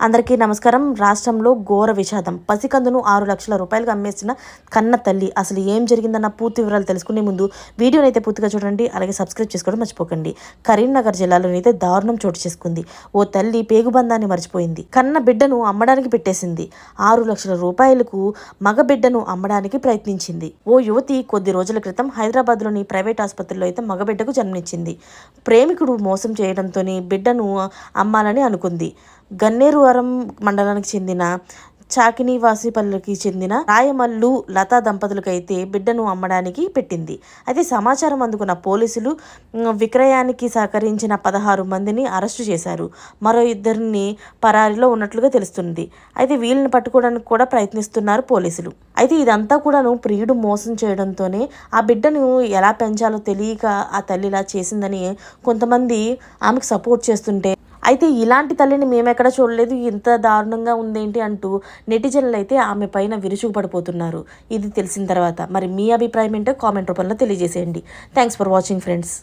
అందరికీ నమస్కారం. రాష్ట్రంలో ఘోర విషాదం. పసికందును ఆరు లక్షల రూపాయలకు అమ్మేసిన కన్న తల్లి అసలు ఏం జరిగిందన్న పూర్తి వివరాలు తెలుసుకునే ముందు వీడియోని అయితే పూర్తిగా చూడండి. అలాగే సబ్స్క్రైబ్ చేసుకోవడం మర్చిపోకండి. కరీంనగర్ జిల్లాలోని అయితే దారుణం చోటు చేసుకుంది. ఓ తల్లి పేగుబంధాన్ని మర్చిపోయింది. కన్న బిడ్డను అమ్మడానికి పెట్టేసింది. ఆరు లక్షల రూపాయలకు మగ బిడ్డను అమ్మడానికి ప్రయత్నించింది. ఓ యువతి కొద్ది రోజుల క్రితం హైదరాబాద్లోని ప్రైవేట్ ఆసుపత్రిలో అయితే మగబిడ్డకు జన్మనిచ్చింది ప్రేమికుడు మోసం చేయడంతోనే బిడ్డను అమ్మాలని అనుకుంది. గన్నేరు గన్నేరువరం మండలానికి చెందిన చాకినీవాసిపల్లికి చెందిన రాయమల్లు లతా దంపతులకైతే బిడ్డను అమ్మడానికి పెట్టింది. అయితే సమాచారం అందుకున్న పోలీసులు విక్రయానికి సహకరించిన పదహారు మందిని అరెస్టు చేశారు. మరో ఇద్దరిని పరారిలో ఉన్నట్లుగా తెలుస్తుంది. అయితే వీళ్ళని పట్టుకోవడానికి కూడా ప్రయత్నిస్తున్నారు పోలీసులు. అయితే ఇదంతా కూడాను ప్రియుడు మోసం చేయడంతోనే ఆ బిడ్డను ఎలా పెంచాలో తెలియక ఆ తల్లిలా చేసిందని కొంతమంది ఆమెకు సపోర్ట్ చేస్తుంటే అయితే ఇలాంటి తల్లిని మేమెక్కడ చూడలేదు ఇంత దారుణంగా ఉందేంటి అంటూ నెటిజన్లు అయితే ఆమె పైన విరుచుకుపడిపోతున్నారు. ఇది తెలిసిన తర్వాత. మరి మీ అభిప్రాయం ఏంటో కామెంట్ రూపంలో తెలియజేసేయండి. Thanks for watching friends